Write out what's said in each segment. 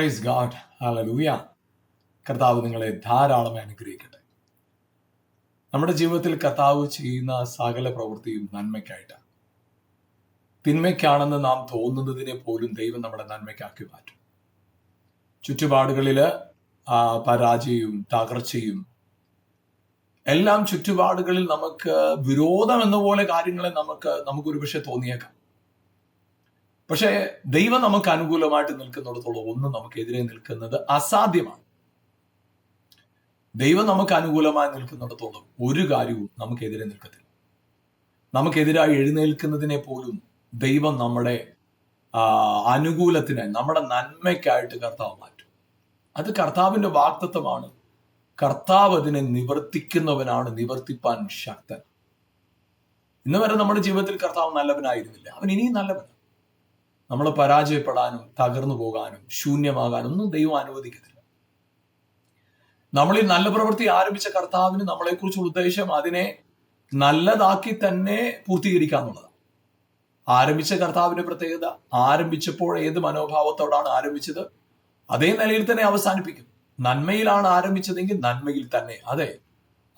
Praise God ഹലലൂയ കർത്താവ് നിങ്ങളെ ധാരാളം അനുഗ്രഹിക്കട്ടെ. നമ്മുടെ ജീവിതത്തിൽ കർത്താവ് ചെയ്യുന്ന സകല പ്രവൃത്തിയും നന്മയ്ക്കായിട്ടാണ് തിന്മയ്ക്കാണെന്ന് നാം തോന്നുന്നതിനെ പോലും ദൈവം നമ്മുടെ നന്മയ്ക്കാക്കി മാറ്റും. ചുറ്റുപാടുകളിൽ പരാജയവും തകർച്ചയും എല്ലാം ചുറ്റുപാടുകളിൽ നമുക്ക് വിരോധം എന്ന പോലെ കാര്യങ്ങളെ നമുക്ക് നമുക്ക് ഒരുപക്ഷെ തോന്നിയേക്കാം. പക്ഷേ ദൈവം നമുക്ക് അനുകൂലമായിട്ട് നിൽക്കുന്നിടത്തോളം ഒന്നും നമുക്കെതിരെ നിൽക്കുന്നത് അസാധ്യമാണ്. ദൈവം നമുക്ക് അനുകൂലമായി നിൽക്കുന്നിടത്തോളം ഒരു കാര്യവും നമുക്കെതിരെ നിൽക്കത്തില്ല. നമുക്കെതിരായി എഴുന്നേൽക്കുന്നതിനെ പോലും ദൈവം നമ്മുടെ അനുകൂലത്തിനായി നമ്മുടെ നന്മയ്ക്കായിട്ട് കർത്താവ് മാറ്റും. അത് കർത്താവിന്റെ വാക്തത്വമാണ് കർത്താവ് അതിനെ നിവർത്തിക്കുന്നവനാണ് നിവർത്തിപ്പാൻ ശക്തൻ. ഇന്ന് വരെ നമ്മുടെ ജീവിതത്തിൽ കർത്താവ് നല്ലവനായിരുന്നില്ല. അവൻ ഇനിയും നല്ലവനാണ്. നമ്മൾ പരാജയപ്പെടാനും തകർന്നു പോകാനും ശൂന്യമാകാനും ഒന്നും ദൈവം അനുവദിക്കത്തില്ല. നമ്മൾ ഈ നല്ല പ്രവൃത്തി ആരംഭിച്ച കർത്താവിന് നമ്മളെക്കുറിച്ചുള്ള ഉദ്ദേശം അതിനെ നല്ലതാക്കി തന്നെ പൂർത്തീകരിക്കാന്നുള്ളതാണ്. ആരംഭിച്ച കർത്താവിന്റെ പ്രത്യേകത ആരംഭിച്ചപ്പോൾ ഏത് മനോഭാവത്തോടാണ് ആരംഭിച്ചത്? അതേ നിലയിൽ തന്നെ അവസാനിപ്പിക്കും. നന്മയിലാണ് ആരംഭിച്ചതെങ്കിൽ നന്മയിൽ തന്നെ. അതെ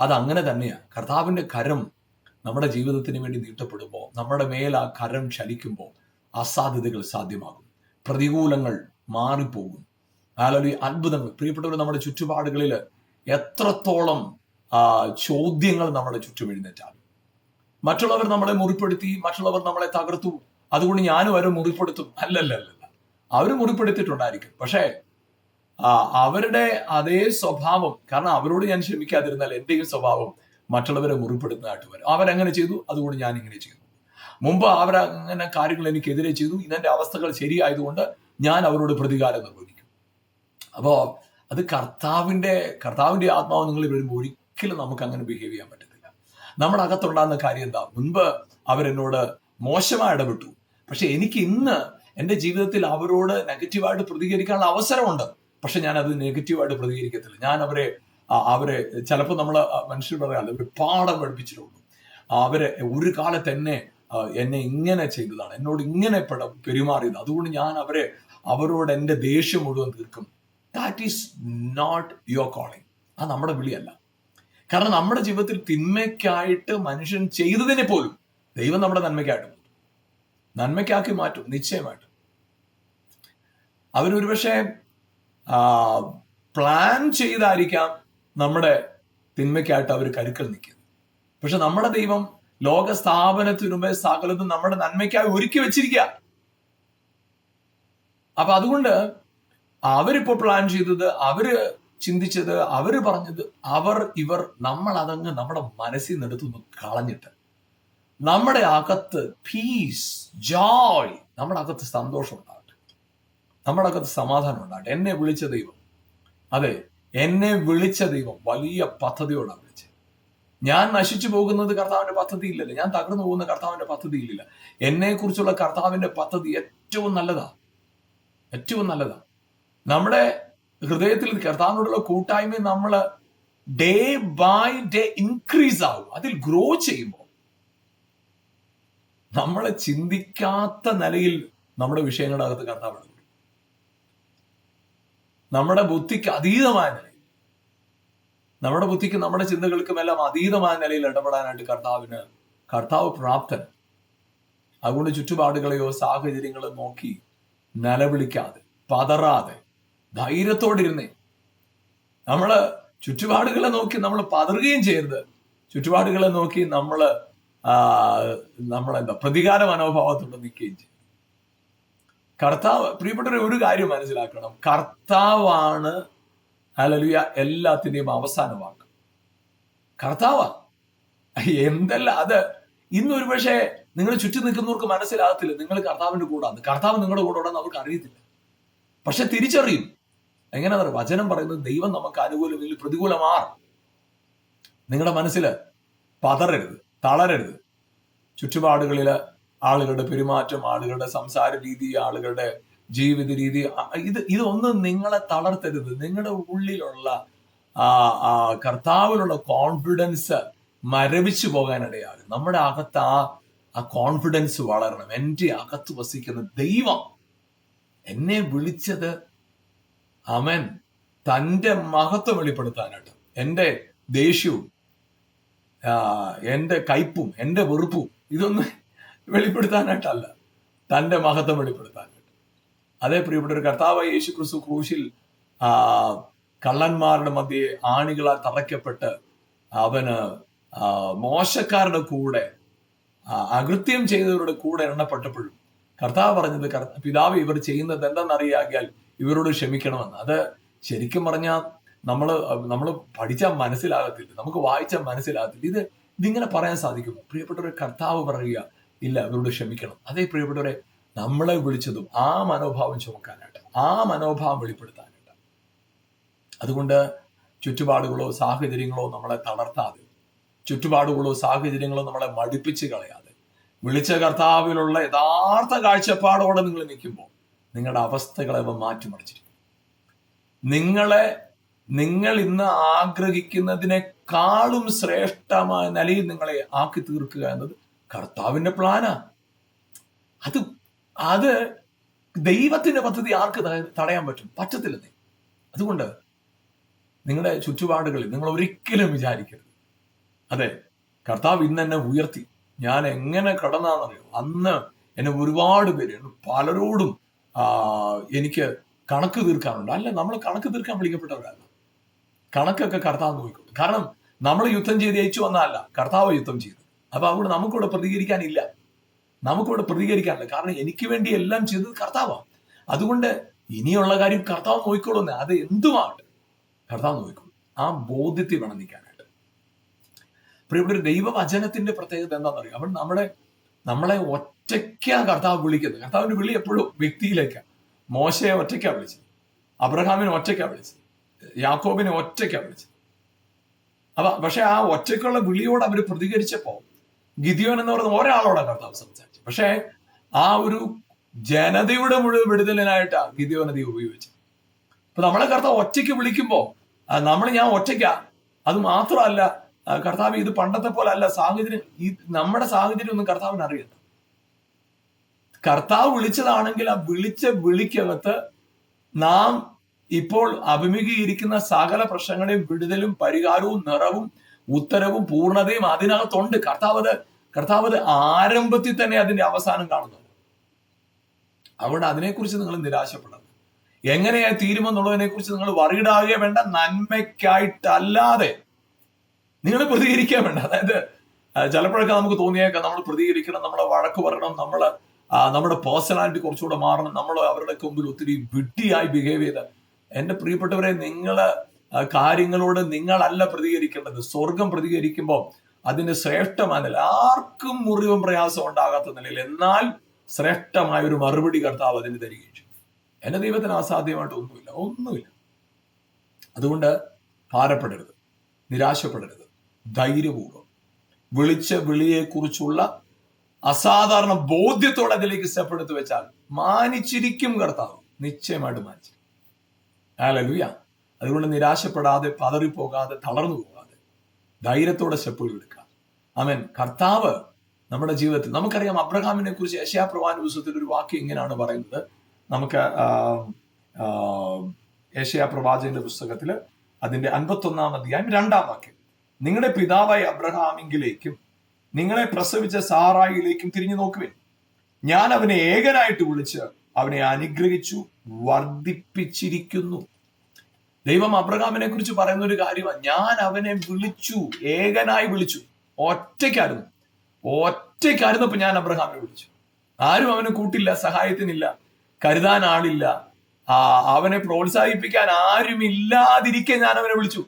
അത് അങ്ങനെ തന്നെയാണ് കർത്താവിന്റെ കരം നമ്മുടെ ജീവിതത്തിന് വേണ്ടി നീട്ടപ്പെടുമ്പോൾ നമ്മുടെ മേൽ ആ കരം ചലിക്കുമ്പോൾ അസാധ്യതകൾ സാധ്യമാകും. പ്രതികൂലങ്ങൾ മാറിപ്പോകും. അല്ലെങ്കിൽ അത്ഭുതങ്ങൾ. പ്രിയപ്പെട്ടവർ നമ്മുടെ ചുറ്റുപാടുകളിൽ എത്രത്തോളം ചോദ്യങ്ങൾ നമ്മുടെ ചുറ്റും എഴുന്നേറ്റാലും. മറ്റുള്ളവർ നമ്മളെ മുറിപ്പെടുത്തി മറ്റുള്ളവർ നമ്മളെ തകർത്തു. അതുകൊണ്ട് ഞാനും അവരെ മുറിപ്പെടുത്തും. അല്ലല്ല അല്ലല്ല അവർ മുറിപ്പെടുത്തിയിട്ടുണ്ടായിരിക്കും. പക്ഷേ അവരുടെ അതേ സ്വഭാവം കാരണം അവരോട് ഞാൻ ക്ഷമിക്കാതിരുന്നാൽ എന്റെയും സ്വഭാവം മറ്റുള്ളവരെ മുറിപ്പെടുത്തുന്നതായിട്ട് വരും. അവരങ്ങനെ ചെയ്തു അതുകൊണ്ട് ഞാൻ ഇങ്ങനെ ചെയ്തു. മുമ്പ് അവർ അങ്ങനെ കാര്യങ്ങൾ എനിക്കെതിരെ ചെയ്തു. ഇതെന്റെ അവസ്ഥകൾ ശരിയായതുകൊണ്ട് ഞാൻ അവരോട് പ്രതികാരം നിർവഹിക്കും. അപ്പോ അത് കർത്താവിന്റെ കർത്താവിന്റെ ആത്മാവ് നിങ്ങൾ വരുമ്പോൾ ഒരിക്കലും നമുക്ക് അങ്ങനെ ബിഹേവ് ചെയ്യാൻ പറ്റത്തില്ല. നമ്മുടെ അകത്തുണ്ടാകുന്ന കാര്യം എന്താ? മുൻപ് അവരെന്നോട് മോശമായി ഇടപെട്ടു. പക്ഷെ എനിക്ക് ഇന്ന് എന്റെ ജീവിതത്തിൽ അവരോട് നെഗറ്റീവായിട്ട് പ്രതികരിക്കാനുള്ള അവസരമുണ്ട്. പക്ഷെ ഞാൻ അത് നെഗറ്റീവായിട്ട് പ്രതികരിക്കത്തില്ല. ഞാൻ അവരെ അവരെ ചിലപ്പോൾ നമ്മൾ മനുഷ്യർ പറയാറില്ല അവർ പാഠം പഠിപ്പിച്ചിട്ടുള്ളൂ. അവരെ ഒരു കാലത്ത് എന്നെ എന്നെ ഇങ്ങനെ ചെയ്തതാണ്. എന്നോട് ഇങ്ങനെ പെട പെരുമാറിയത്. അതുകൊണ്ട് ഞാൻ അവരെ അവരോട് എന്റെ ദേഷ്യം മുഴുവൻ തീർക്കും. That is not your calling അത് നമ്മുടെ വിളിയല്ല. കാരണം നമ്മുടെ ജീവിതത്തിൽ തിന്മയ്ക്കായിട്ട് മനുഷ്യൻ ചെയ്തതിനെ പോലും ദൈവം നമ്മുടെ നന്മയ്ക്കായിട്ട് മാറ്റും. നന്മയ്ക്കാക്കി മാറ്റും നിശ്ചയമായിട്ടും. അവരൊരുപക്ഷെ പ്ലാൻ ചെയ്തായിരിക്കാം നമ്മുടെ തിന്മയ്ക്കായിട്ട് അവർ കരുക്കൾ നിൽക്കുന്നത്. പക്ഷെ നമ്മുടെ ദൈവം ലോക സ്ഥാപനത്തിനുമേ സകലതും നമ്മുടെ നന്മയ്ക്കായി ഒരുക്കി വെച്ചിരിക്കുക. അപ്പൊ അതുകൊണ്ട് അവരിപ്പോ പ്ലാൻ ചെയ്തത് അവർ ചിന്തിച്ചത് അവർ പറഞ്ഞത് അവർ ഇവർ നമ്മൾ അതങ്ങ് നമ്മുടെ മനസ്സിൽ നിന്നെടുത്തു കളഞ്ഞിട്ട് നമ്മുടെ അകത്ത് പീസ് ജോയ് നമ്മുടെ അകത്ത് സന്തോഷം ഉണ്ടാകട്ടെ. നമ്മുടെ അകത്ത് സമാധാനം ഉണ്ടാകട്ടെ. എന്നെ വിളിച്ച ദൈവം. അതെ എന്നെ വിളിച്ച ദൈവം വലിയ പദ്ധതിയോടാണ് വിളിച്ചത്. ഞാൻ നശിച്ചു പോകുന്നത് കർത്താവിന്റെ പദ്ധതി ഇല്ലല്ലോ ഞാൻ തകർന്നു പോകുന്ന കർത്താവിന്റെ പദ്ധതി ഇല്ലല്ലോ എന്നെ കുറിച്ചുള്ള കർത്താവിന്റെ പദ്ധതി ഏറ്റവും നല്ലതാ. ഏറ്റവും നല്ലതാ. നമ്മുടെ ഹൃദയത്തിൽ കർത്താവിനോടുള്ള കൂട്ടായ്മ നമ്മൾ ഡേ ബൈ ഡേ ഇൻക്രീസ് ആവും. അതിൽ ഗ്രോ ചെയ്യുമ്പോൾ. നമ്മളെ ചിന്തിക്കാത്ത നിലയിൽ നമ്മുടെ വിഷയങ്ങളുടെ അകത്ത് കർത്താവ് നമ്മുടെ ബുദ്ധിക്ക് അതീതമായ നിലയിൽ നമ്മുടെ ബുദ്ധിക്കും നമ്മുടെ ചിന്തകൾക്കും എല്ലാം അതീതമായ നിലയിൽ ഇടപെടാനായിട്ട് കർത്താവിന് കർത്താവ് പ്രാപ്തൻ. അതുകൊണ്ട് ചുറ്റുപാടുകളെയോ സാഹചര്യങ്ങളോ നോക്കി നിലവിളിക്കാതെ പതറാതെ ധൈര്യത്തോടിരുന്നേ. നമ്മൾ ചുറ്റുപാടുകളെ നോക്കി നമ്മൾ പതറുകയും ചെയ്യരുത്. ചുറ്റുപാടുകളെ നോക്കി നമ്മൾ നമ്മളെന്താ പ്രതികാര മനോഭാവത്തോടെ നിൽക്കുകയും ചെയ്യും കർത്താവ് പ്രിയപ്പെട്ടവരെ ഒരു കാര്യം മനസ്സിലാക്കണം. കർത്താവാണ് ഹല്ലേലൂയ എല്ലാത്തിന്റെയും അവസാന വാക്ക് കർത്താവ. എന്തല്ല അത് ഇന്ന് ഒരുപക്ഷെ നിങ്ങൾ ചുറ്റും നിൽക്കുന്നവർക്ക് മനസ്സിലാകത്തില്ല നിങ്ങൾ കർത്താവിന്റെ കൂടാന്ന് കർത്താവ് നിങ്ങളുടെ കൂടെ ഉണ്ടെന്ന് അവർക്ക് അറിയത്തില്ല. പക്ഷെ തിരിച്ചറിയും. എങ്ങനെ എങ്ങനെയാ വചനം പറയുന്നത് ദൈവം നമുക്ക് അനുകൂലമെങ്കിൽ പ്രതികൂലമാർ. നിങ്ങളുടെ മനസ്സിൽ പതറരുത് തളരരുത്. ചുറ്റുപാടുകളിൽ ആളുകളുടെ പെരുമാറ്റം ആളുകളുടെ സംസാര രീതി ആളുകളുടെ ജീവിത രീതി ഇത് ഇതൊന്നും നിങ്ങളെ തളർത്തരുത്. നിങ്ങളുടെ ഉള്ളിലുള്ള കർത്താവിലുള്ള കോൺഫിഡൻസ് മരവിച്ചു പോകാനിടയാകും. നമ്മുടെ അകത്ത് ആ ആ കോൺഫിഡൻസ് വളരണം. എന്റെ അകത്ത് വസിക്കുന്ന ദൈവം എന്നെ വിളിച്ചത് അവൻ തന്റെ മഹത്വം വെളിപ്പെടുത്താനായിട്ട്. എന്റെ ദേഷ്യവും എന്റെ കയ്പും എന്റെ വെറുപ്പും ഇതൊന്നും വെളിപ്പെടുത്താനായിട്ടല്ല. തന്റെ മഹത്വം വെളിപ്പെടുത്താനായിട്ട് അതേ പ്രിയപ്പെട്ട ഒരു കർത്താവ് യേശു ക്രിസ്തു ക്രൂശിൽ കള്ളന്മാരുടെ മധ്യേ ആണികളാൽ തറയ്ക്കപ്പെട്ട് അവന് മോശക്കാരുടെ കൂടെ അകൃത്യം ചെയ്തവരുടെ കൂടെ എണ്ണപ്പെട്ടപ്പോഴും കർത്താവ് പറഞ്ഞത് പിതാവ് ഇവർ ചെയ്യുന്നത് എന്തെന്നറിയാകിയാൽ ഇവരോട് ക്ഷമിക്കണമെന്ന്. അത് ശരിക്കും പറഞ്ഞാൽ നമ്മൾ നമ്മൾ പഠിച്ചാൽ മനസ്സിലാകത്തില്ല നമുക്ക് വായിച്ചാൽ മനസ്സിലാകത്തില്ല. ഇത് ഇതിങ്ങനെ പറയാൻ സാധിക്കുമോ? പ്രിയപ്പെട്ടവരെ കർത്താവ് പറയുക ഇല്ല അവരോട് ക്ഷമിക്കണം. അതേ പ്രിയപ്പെട്ടവരെ നമ്മളെ വിളിച്ചതും ആ മനോഭാവം ചുമക്കാനായിട്ട് ആ മനോഭാവം വെളിപ്പെടുത്താനായിട്ട്. അതുകൊണ്ട് ചുറ്റുപാടുകളോ സാഹചര്യങ്ങളോ നമ്മളെ തളർത്താതെ ചുറ്റുപാടുകളോ സാഹചര്യങ്ങളോ നമ്മളെ മടുപ്പിച്ച് കളയാതെ വിളിച്ച കർത്താവിലുള്ള യഥാർത്ഥ കാഴ്ചപ്പാടോടെ നിങ്ങൾ നിൽക്കുമ്പോൾ നിങ്ങളുടെ അവസ്ഥകളെ അവ മാറ്റിമറിച്ചിരിക്കും. നിങ്ങളെ നിങ്ങൾ ഇന്ന് ആഗ്രഹിക്കുന്നതിനേക്കാളും ശ്രേഷ്ഠമായ നിലയിൽ നിങ്ങളെ ആക്കി തീർക്കുക എന്നത് കർത്താവിന്റെ പ്ലാനാ അത് അത് ദൈവത്തിന്റെ പദ്ധതി ആർക്ക് തടയാൻ പറ്റും? പറ്റത്തില്ലെന്നേ. അതുകൊണ്ട് നിങ്ങളുടെ ചുറ്റുപാടുകളിൽ നിങ്ങൾ ഒരിക്കലും വിചാരിക്കരുത്. അതെ കർത്താവ് ഇന്ന് എന്നെ ഉയർത്തി. ഞാൻ എങ്ങനെ കടന്നാന്നറിയോ അന്ന് എന്നെ ഒരുപാട് പേര് പലരോടും എനിക്ക് കണക്ക് തീർക്കാനുണ്ട് അല്ല നമ്മൾ കണക്ക് തീർക്കാൻ വിളിക്കപ്പെട്ടവരല്ല കണക്കൊക്കെ കർത്താവ് നോക്കിക്കോളും കാരണം നമ്മൾ യുദ്ധം ചെയ്ത് ജയിച്ചു വന്നതല്ല കർത്താവ് യുദ്ധം ചെയ്തു. അപ്പൊ അതുകൊണ്ട് നമുക്കിവിടെ പ്രതികരിക്കാനില്ല. നമുക്കിവിടെ പ്രതികരിക്കാനില്ല കാരണം എനിക്ക് വേണ്ടി എല്ലാം ചെയ്തത് കർത്താവാണ്. അതുകൊണ്ട് ഇനിയുള്ള കാര്യം കർത്താവ് നോക്കിക്കോളുന്നേ അത് എന്തുമാകട്ടെ കർത്താവ് നോക്കിക്കോളൂ. ആ ബോധ്യത്തിൽ വേണം നിൽക്കാനായിട്ട് പ്രിയപ്പെട്ട ഒരു ദൈവവചനത്തിന്റെ പ്രത്യേകത എന്താണെന്ന് അറിയാം അവൻ നമ്മളെ നമ്മളെ ഒറ്റയ്ക്കാണ് കർത്താവ് വിളിക്കുന്നത്. കർത്താവിന്റെ വിളി എപ്പോഴും വ്യക്തിയിലേക്കാണ്. മോശയെ ഒറ്റയ്ക്കാണ് വിളിച്ചത്. അബ്രഹാമിനെ ഒറ്റയ്ക്കാണ് വിളിച്ചത്. യാക്കോബിനെ ഒറ്റയ്ക്കാണ് വിളിച്ചത്. അപ്പൊ പക്ഷെ ആ ഒറ്റയ്ക്കുള്ള വിളിയോട് അവർ പ്രതികരിച്ചപ്പോ ഗിദിയോൻ എന്ന് പറയുന്ന ഒരാളോടാണ് കർത്താവ് സംസാരിച്ചത്. പക്ഷേ ആ ഒരു ജനതയുടെ മുഴുവൻ വിടുതലിനായിട്ട് ഗിദിയോനെ ദൈവം ഉപയോഗിച്ചത് അപ്പൊ നമ്മളെ കർത്താവ് ഒറ്റയ്ക്ക് വിളിക്കുമ്പോൾ നമ്മൾ ഞാൻ ഒറ്റയ്ക്കാ. അത് മാത്രമല്ല കർത്താവ് ഇത് പണ്ടത്തെ പോലെ അല്ല സാഹചര്യം ഈ നമ്മുടെ സാഹചര്യം ഒന്നും കർത്താവിന് അറിയണ്ട. കർത്താവ് വിളിച്ചതാണെങ്കിൽ ആ വിളിച്ച വിളിക്കകത്ത് നാം ഇപ്പോൾ അഭിമുഖീകരിക്കുന്ന സകല പ്രശ്നങ്ങളെയും വിടുതലും പരിഹാരവും നിറവും ഉത്തരവും പൂർണതയും അതിനകത്തുണ്ട്. കർത്താവ് അത് കർത്താവ് ആരംഭത്തിൽ തന്നെ അതിന്റെ അവസാനം കാണുന്നു. അതുകൊണ്ട് അതിനെക്കുറിച്ച് നിങ്ങൾ നിരാശപ്പെടണം എങ്ങനെയാ തീരുമെന്നുള്ളതിനെ കുറിച്ച് നിങ്ങൾ വറിയിടാകെ വേണ്ട നന്മയ്ക്കായിട്ടല്ലാതെ നിങ്ങൾ പ്രതികരിക്കാൻ വേണ്ട. അതായത് ചിലപ്പോഴൊക്കെ നമുക്ക് തോന്നിയേക്കാം നമ്മൾ പ്രതികരിക്കണം നമ്മളെ വഴക്ക് പറയണം നമ്മൾ നമ്മുടെ പേഴ്സണാലിറ്റി കുറച്ചുകൂടെ മാറണം നമ്മൾ അവരുടെ മുമ്പിൽ ഒത്തിരി വിഡ്ഢിയായി ബിഹേവ് ചെയ്ത്. എന്റെ പ്രിയപ്പെട്ടവരെ നിങ്ങൾ കാര്യങ്ങളോട് നിങ്ങളല്ല പ്രതികരിക്കേണ്ടത്. സ്വർഗം പ്രതികരിക്കുമ്പോൾ അതിന് ശ്രേഷ്ഠമായ നില ആർക്കും മുറിവും പ്രയാസം ഉണ്ടാകാത്ത നിലയിൽ എന്നാൽ ശ്രേഷ്ഠമായ ഒരു മറുപടി കർത്താവ് അതിന് തരികയും ചെയ്യും എന്റെ ദൈവത്തിന് അസാധ്യമായിട്ട് ഒന്നുമില്ല. ഒന്നുമില്ല. അതുകൊണ്ട് ഭാരപ്പെടരുത്. നിരാശപ്പെടരുത്. ധൈര്യപൂർവം വിളിച്ച വിളിയെക്കുറിച്ചുള്ള അസാധാരണ ബോധ്യത്തോടെ അതിലേക്ക് സ്റ്റെപ്പ് വെച്ചാൽ മാനിച്ചിരിക്കും കർത്താവ്. നിശ്ചയമായിട്ട് മാനിച്ചിരിക്കും. അതുകൊണ്ട് നിരാശപ്പെടാതെ പതറിപ്പോകാതെ തളർന്നു പോകാതെ ധൈര്യത്തോടെ സ്റ്റെപ്പുകൾ എടുക്കുക. അവൻ കർത്താവ് നമ്മുടെ ജീവിതത്തിൽ നമുക്കറിയാം അബ്രഹാമിനെ കുറിച്ച് യശയാപ്രവാന ദിവസത്തിൽ ഒരു വാക്യം ഇങ്ങനെയാണ് പറയുന്നത്. നമുക്ക് യശയാ പ്രവാചകന്റെ പുസ്തകത്തിൽ അതിന്റെ അൻപത്തൊന്നാം അധ്യായം രണ്ടാം വാക്യം. നിങ്ങളുടെ പിതാവായ അബ്രഹാമിങ്കിലേക്കും നിങ്ങളെ പ്രസവിച്ച സാറായിലേക്കും തിരിഞ്ഞു നോക്കുവിൻ. ഞാൻ അവനെ ഏകനായിട്ട് വിളിച്ച് അവനെ അനുഗ്രഹിച്ചു വർദ്ധിപ്പിച്ചിരിക്കുന്നു. ദൈവം അബ്രഹാമിനെ കുറിച്ച് പറയുന്ന ഒരു കാര്യമാണ്. ഞാൻ അവനെ വിളിച്ചു ഏകനായി വിളിച്ചു. ഒറ്റയ്ക്കായിരുന്നു. ഒറ്റയ്ക്കായിരുന്നപ്പോ ഞാൻ അബ്രഹാമിനെ വിളിച്ചു. ആരും അവന് കൂട്ടില്ല സഹായത്തിനില്ല കരുതാൻ ആളില്ല. ആ അവനെ പ്രോത്സാഹിപ്പിക്കാൻ ആരുമില്ലാതിരിക്കെ ഞാൻ അവനെ വിളിച്ചു.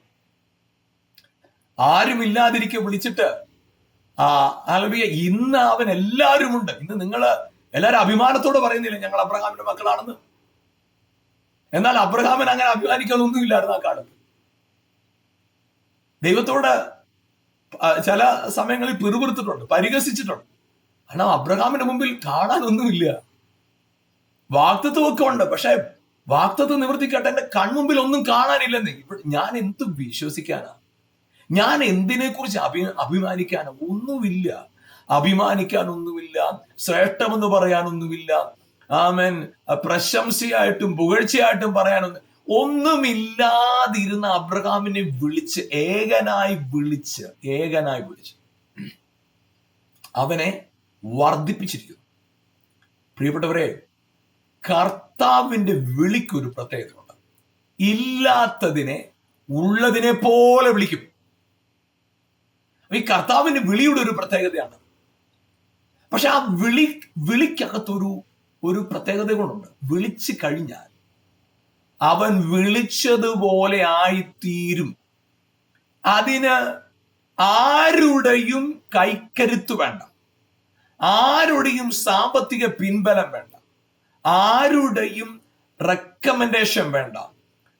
ആരുമില്ലാതിരിക്കെ വിളിച്ചിട്ട് ആ അലബിയ ഇന്ന് അവൻ എല്ലാവരും ഉണ്ട് ഇന്ന് നിങ്ങൾ എല്ലാവരും അഭിമാനത്തോടെ പറയുന്നില്ല ഞങ്ങൾ അബ്രഹാമിന്റെ മക്കളാണെന്ന്? എന്നാൽ അബ്രഹാമൻ അങ്ങനെ അഭിമാനിക്കാനൊന്നുമില്ലായിരുന്നു ആ കാലത്ത്. ദൈവത്തോട് ചില സമയങ്ങളിൽ പിറുപിറുത്തിട്ടുണ്ട് പരിഹസിച്ചിട്ടുണ്ട്. കാരണം അബ്രഹാമിന്റെ മുമ്പിൽ കാണാനൊന്നുമില്ല. വാക്തത്വമൊക്കെ ഉണ്ട് പക്ഷെ വാക്തത്വം നിവർത്തിക്കട്ടെ എന്റെ കൺമുമ്പിൽ ഒന്നും കാണാനില്ലെന്ന്. ഇവിടെ ഞാൻ എന്ത് വിശ്വസിക്കാനാ? ഞാൻ എന്തിനെ കുറിച്ച് അഭി അഭിമാനിക്കാനോ? ഒന്നുമില്ല. അഭിമാനിക്കാനൊന്നുമില്ല. ശ്രേഷ്ഠമെന്ന് പറയാനൊന്നുമില്ല. ആമൻ. പ്രശംസയായിട്ടും പുകഴ്ചയായിട്ടും പറയാനൊന്നും ഒന്നുമില്ലാതിരുന്ന അബ്രഹാമിനെ വിളിച്ച് ഏകനായി വിളിച്ച് ഏകനായി വിളിച്ച്. അവനെ വർദ്ധിപ്പിച്ചിരിക്കുന്നു. പ്രിയപ്പെട്ടവരെ കർത്താവിന്റെ വിളിക്കൊരു പ്രത്യേകതയുണ്ട്. ഇല്ലാത്തതിനെ ഉള്ളതിനെ പോലെ വിളിക്കും. ഈ കർത്താവിന്റെ വിളിയുടെ ഒരു പ്രത്യേകതയാണ്. പക്ഷെ ആ വിളി വിളിക്കകത്തൊരു ഒരു പ്രത്യേകത കൊണ്ടുണ്ട് വിളിച്ചു കഴിഞ്ഞാൽ അവൻ വിളിച്ചതുപോലെ ആയിത്തീരും. അതിന് ആരുടെയും കൈക്കരുത്ത് വേണ്ട. ആരുടെയും സാമ്പത്തിക പിൻബലം വേണ്ട. ആരുടെയും റെക്കമെൻഡേഷൻ വേണ്ട.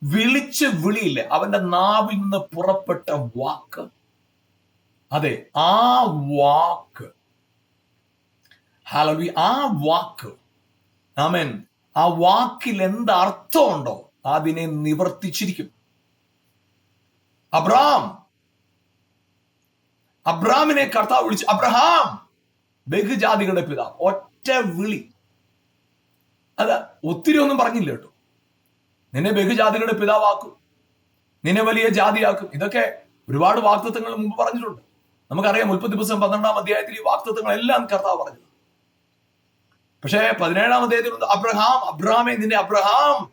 വിളിച്ച് വിളിയില്ല അവന്റെ നാവിൽ നിന്ന് പുറപ്പെട്ട വാക്ക്. അതെ ആ വാക്ക്. ഹലോ ആ വാക്ക് ആമേൻ. ആ വാക്കിൽ എന്ത് അർത്ഥമുണ്ടോ അതിനെ നിവർത്തിച്ചിരിക്കും. അബ്രാം. അബ്രാമിനെ കർത്താവ് വിളിച്ചു അബ്രഹാം! ബഹുജാതികളുടെ പിതാവ് ഒറ്റ വിളി. അത് ഒത്തിരി ഒന്നും പറഞ്ഞില്ല കേട്ടോ. നിന്നെ ബഹുജാതികളുടെ പിതാവാക്കും നിന്നെ വലിയ ജാതിയാക്കും. ഇതൊക്കെ ഒരുപാട് വാക്തത്വങ്ങൾ മുമ്പ് പറഞ്ഞിട്ടുണ്ട്. നമുക്കറിയാം മുപ്പത് ദിവസം പന്ത്രണ്ടാം അധ്യായത്തിൽ ഈ വാക്തത്വങ്ങളെല്ലാം കർത്താവ് പറഞ്ഞു പക്ഷേ പതിനേഴാം അധ്യായത്തിൽ അബ്രഹാം അബ്രഹാമെ നിന്നെ അബ്രഹാം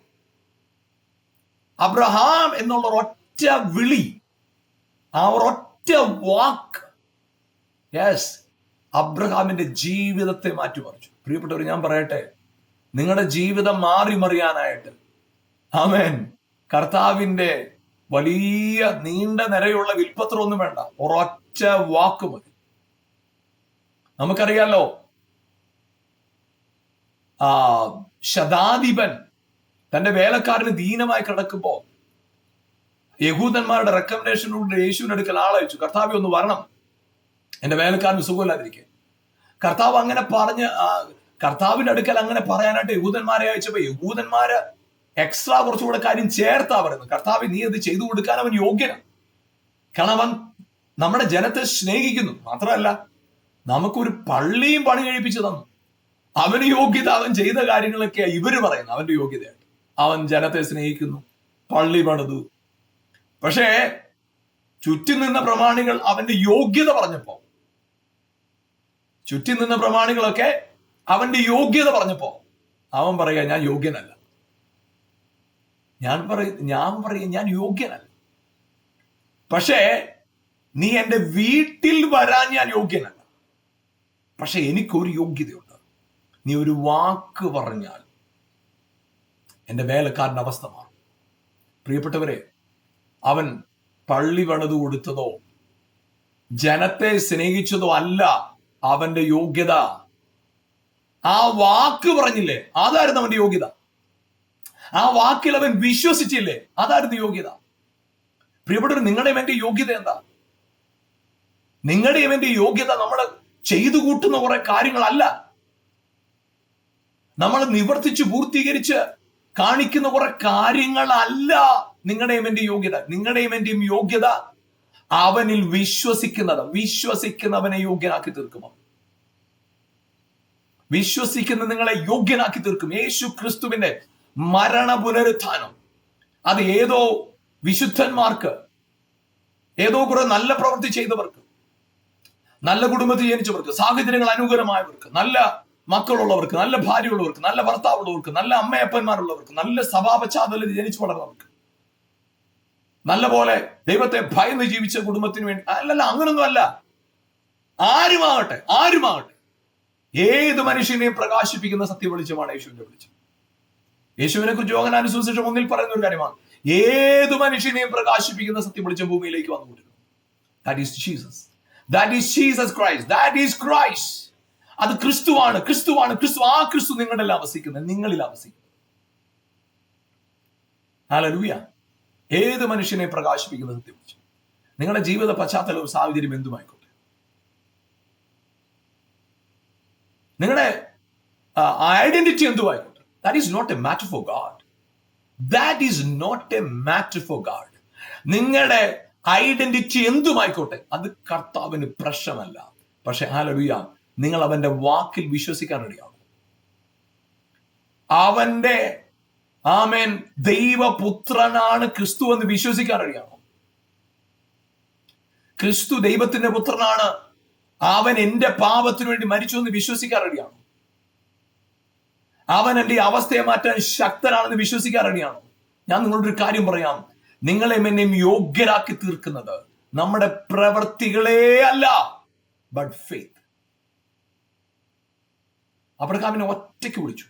അബ്രഹാം എന്നുള്ള ഒറ്റ വിളി ആ ഒരൊറ്റ വാക്ക് യെസ് അബ്രഹാമിന്റെ ജീവിതത്തെ മാറ്റിമറിച്ചു. പ്രിയപ്പെട്ടവർ ഞാൻ പറയട്ടെ നിങ്ങളുടെ ജീവിതം മാറി മറിയാനായിട്ട് ആമേൻ കർത്താവിന്റെ വലിയ നീണ്ട നിരയുള്ള വിൽപ്പത്രമൊന്നും വേണ്ട ഒരൊറ്റ വാക്ക് മതി. നമുക്കറിയാലോ ശതാധിപൻ തന്റെ വേലക്കാരന് ദീനമായി കിടക്കുമ്പോൾ യഹൂദന്മാരുടെ റെക്കമെൻഡേഷനിലൂടെ യേശുവിന്റെ അടുക്കൽ ആളയച്ചു കർത്താവ് ഒന്ന് വരണം. എന്റെ വേലക്കാരന് സുഖമില്ലാതിരിക്കെ. കർത്താവ് അങ്ങനെ പറഞ്ഞ് കർത്താവിന്റെ അടുക്കൽ അങ്ങനെ പറയാനായിട്ട് യഹൂദന്മാരെ അയച്ചപ്പോൾ യഹൂദന്മാര് എക്സ്ട്രാ കുറച്ചുകൂടെ കാര്യം ചേർത്താ പറയുന്നത്. കർത്താവ് നീ അത് ചെയ്തു കൊടുക്കാൻ അവൻ യോഗ്യനാണ് കാരണം അവൻ നമ്മുടെ ജനത്തെ സ്നേഹിക്കുന്നു. മാത്രമല്ല നമുക്കൊരു പള്ളിയും പണി കഴിപ്പിച്ചു തന്നു. അവന് യോഗ്യത അവൻ ചെയ്ത കാര്യങ്ങളൊക്കെയാണ് ഇവർ പറയുന്നത്. അവന്റെ യോഗ്യതയാണ് അവൻ ജനത്തെ സ്നേഹിക്കുന്നു പള്ളി പണിതു. പക്ഷേ ചുറ്റി നിന്ന പ്രമാണികൾ അവന്റെ യോഗ്യത പറഞ്ഞപ്പോ ചുറ്റി നിന്ന പ്രമാണികളൊക്കെ അവന്റെ യോഗ്യത പറഞ്ഞപ്പോ അവൻ പറയുക ഞാൻ യോഗ്യനല്ല. ഞാൻ പറയ ഞാൻ പറയും ഞാൻ യോഗ്യനല്ല. പക്ഷേ നീ എന്റെ വീട്ടിൽ വരാൻ ഞാൻ യോഗ്യനല്ല. പക്ഷെ എനിക്കൊരു യോഗ്യതയുണ്ട്. നീ ഒരു വാക്ക് പറഞ്ഞാൽ എന്റെ വേലക്കാരന്റെ അവസ്ഥ മാറും. പ്രിയപ്പെട്ടവരെ അവൻ പള്ളി പണിതു കൊടുത്തതോ ജനത്തെ സ്നേഹിച്ചതോ അല്ല അവന്റെ യോഗ്യത. ആ വാക്ക് പറഞ്ഞില്ലേ? അതായിരുന്നു അവന്റെ യോഗ്യത. ആ വാക്കിൽ അവൻ വിശ്വസിച്ചില്ലേ? അതായിരുന്നു യോഗ്യത. പ്രിയപ്പെട്ടവർ നിങ്ങളുടെ എന്റെ യോഗ്യത എന്താ? നിങ്ങളുടെ എന്റെ യോഗ്യത നമ്മൾ ചെയ്തു കൂട്ടുന്ന കുറെ കാര്യങ്ങളല്ല. നമ്മൾ നിവർത്തിച്ച് പൂർത്തീകരിച്ച് കാണിക്കുന്ന കുറെ കാര്യങ്ങളല്ല നിങ്ങളുടെയും എന്റെ യോഗ്യത. നിങ്ങളുടെയും എന്റെയും യോഗ്യത അവനിൽ വിശ്വസിക്കുന്നത്. വിശ്വസിക്കുന്നവനെ യോഗ്യനാക്കി തീർക്കുമോ? വിശ്വസിക്കുന്ന നിങ്ങളെ യോഗ്യനാക്കി തീർക്കും. യേശു ക്രിസ്തുവിന്റെ മരണ പുനരുത്ഥാനം. അത് ഏതോ വിശുദ്ധന്മാർക്ക് ഏതോ കുറെ നല്ല പ്രവൃത്തി ചെയ്തവർക്ക് നല്ല കുടുംബത്തിൽ ജനിച്ചവർക്ക് സാഹചര്യങ്ങൾ അനുകൂലമായവർക്ക് നല്ല മക്കളുള്ളവർക്ക് നല്ല ഭാര്യയുള്ളവർക്ക് നല്ല ഭർത്താവുള്ളവർക്ക് നല്ല അമ്മയപ്പന്മാരുള്ളവർക്ക് നല്ല സഭാപശ്ചാത്തലത്തിൽ ജനിച്ചു വളർന്നവർക്ക് നല്ല പോലെ ദൈവത്തെ ഭയന്ന് ജീവിച്ച കുടുംബത്തിന് വേണ്ടി അല്ലല്ല അങ്ങനൊന്നും അല്ല ആരുമാകട്ടെ ആരുമാകട്ടെ ഏത് മനുഷ്യനെയും പ്രകാശിപ്പിക്കുന്ന സത്യ വെളിച്ചമാണ് യേശുവിന്റെ വെളിച്ചം. യേശുവിനെ കുറിച്ച് യോഗനാൻ അനുസരിച്ചിട്ട് ഒന്നിൽ പറയുന്ന ഒരു കാര്യമാണ്. ഏത് മനുഷ്യനെയും പ്രകാശിപ്പിക്കുന്ന സത്യ വെളിച്ചം ഭൂമിയിലേക്ക് വന്നുകൊണ്ടിരുന്നു that is Jesus that is Jesus Christ that is Christ അത് ക്രിസ്തുവാണ് ക്രിസ്തുവാണ് ക്രിസ്തു ആ ക്രിസ്തു നിങ്ങളിൽ വസിക്കുന്നത് നിങ്ങളിൽ വസിക്കുന്നത്. ഹല്ലേലൂയ ഏത് മനുഷ്യനെ പ്രകാശിപ്പിക്കുന്നത് തിരിച്ചു നിങ്ങളുടെ ജീവിത പശ്ചാത്തലവും സാഹചര്യം എന്തുമായിക്കോട്ടെ? നിങ്ങളുടെ identity എന്തുമായിക്കോട്ടെ? That is not a matter for God that is not a matter for God നിങ്ങളുടെ ഐഡന്റിറ്റി എന്തുമായിക്കോട്ടെ? അത് കർത്താവിന് പ്രശ്നമല്ല. പക്ഷെ ഹാലലുയ നിങ്ങൾ അവന്റെ വാക്കിൽ വിശ്വസിക്കാൻ റെഡിയാകും അവന്റെ ആമേൻ ദൈവപുത്രനാണ് ക്രിസ്തു എന്ന് വിശ്വസിക്കാൻ റെഡിയാകും ക്രിസ്തു ദൈവത്തിന്റെ പുത്രനാണ്. അവൻ എന്റെ പാപത്തിനു വേണ്ടി മരിച്ചു എന്ന് വിശ്വസിക്കാൻ റെഡിയാണോ അവൻ എന്റെ ഈ അവസ്ഥയെ മാറ്റാൻ ശക്തനാണെന്ന് വിശ്വസിക്കാൻ റെഡിയാണ് ഞാൻ നിങ്ങളോട് ഒരു കാര്യം പറയാം. നിങ്ങളെ എന്നെയും യോഗ്യരാക്കി തീർക്കുന്നത് നമ്മുടെ പ്രവൃത്തികളെ അല്ല ബട്ട് ഫെയ്ത്ത് അബ്രഹാമിനെ ഒറ്റയ്ക്ക് വിളിച്ചു.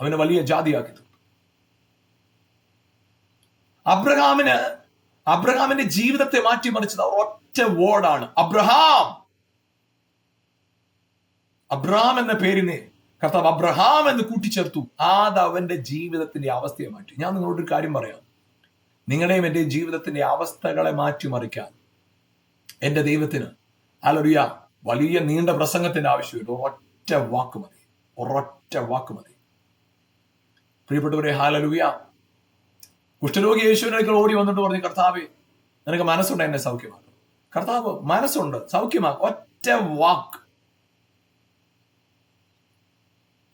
അവനെ വലിയ ജാതിയാക്കി തീർത്തു. അബ്രഹാമിന് അബ്രഹാമിന്റെ ജീവിതത്തെ മാറ്റിമറിച്ചത് ഒറ്റ വേർഡാണ്. അബ്രഹാം! അബ്രഹാം എന്ന പേരിനെ കർത്താവ് അബ്രഹാം എന്ന് കൂട്ടിച്ചേർത്തു. അത് അവന്റെ ജീവിതത്തിന്റെ അവസ്ഥയെ മാറ്റി. ഞാൻ നിങ്ങളോട് ഒരു കാര്യം പറയാം. നിങ്ങളുടെയും എന്റെ ജീവിതത്തിന്റെ അവസ്ഥകളെ മാറ്റിമറിക്കാൻ എന്റെ ദൈവത്തിന് അലറിയ വലിയ നീണ്ട പ്രസംഗത്തിന്റെ ആവശ്യമില്ല. ഒരൊറ്റ വാക്ക് മതി. ഒരൊറ്റ വാക്ക് മതി. പ്രിയപ്പെട്ടവരെ ഹാലലുയ കുഷ്ഠരോഗി യേശുവിനെ ഓടി വന്നിട്ട് പറഞ്ഞു കർത്താവേ നിനക്ക് മനസ്സുണ്ട് എന്നെ സൗഖ്യമാക്കും. കർത്താവ് മനസ്സുണ്ട് സൗഖ്യമാക്കും. ഒറ്റ വാക്ക്.